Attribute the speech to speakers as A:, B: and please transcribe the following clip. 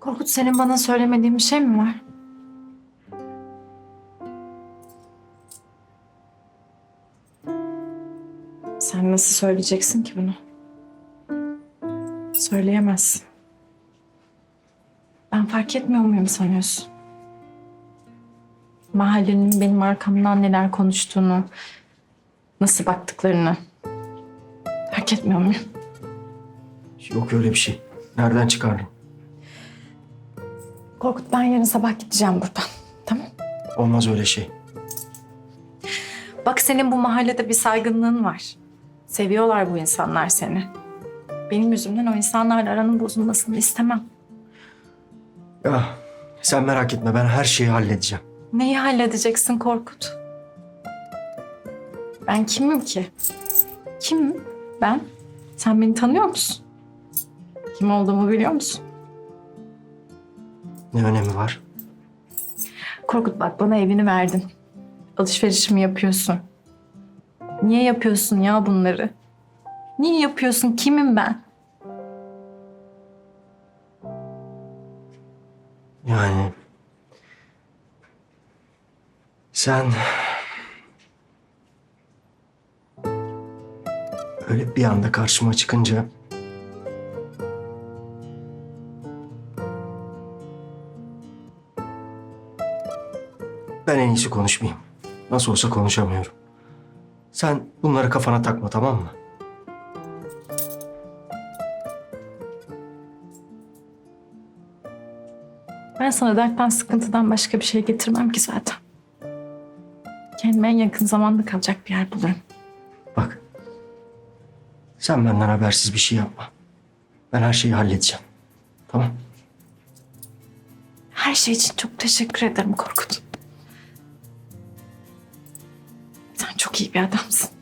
A: Korkut senin bana söylemediğin bir şey mi var? Sen nasıl söyleyeceksin ki bunu? Söyleyemezsin. Fark etmiyor muyum sanıyorsun? Mahallenin benim arkamdan neler konuştuğunu, nasıl baktıklarını fark etmiyor muyum?
B: Yok öyle bir şey. Nereden çıkardın?
A: Korkut ben yarın sabah gideceğim buradan. Tamam.
B: Olmaz öyle şey.
A: Bak senin bu mahallede bir saygınlığın var. Seviyorlar bu insanlar seni. Benim yüzümden o insanlarla aranın bozulmasını istemem.
B: Ya sen merak etme ben her şeyi halledeceğim.
A: Neyi halledeceksin Korkut? Ben kimim ki? Kimim ben? Sen beni tanıyor musun? Kim olduğumu biliyor musun?
B: Ne önemi var?
A: Korkut bak bana evini verdin. Alışverişimi yapıyorsun. Niye yapıyorsun ya bunları? Niye yapıyorsun? Kimim ben?
B: Yani sen öyle bir anda karşıma çıkınca ben en iyisi konuşmayayım. Nasıl olsa konuşamıyorum. Sen bunları kafana takma tamam mı?
A: Ben sana dertten sıkıntıdan başka bir şey getirmem ki zaten. Kendime en yakın zamanda kalacak bir yer bulurum.
B: Bak. Sen benden habersiz bir şey yapma. Ben her şeyi halledeceğim. Tamam?
A: Her şey için çok teşekkür ederim Korkut. Sen çok iyi bir adamsın.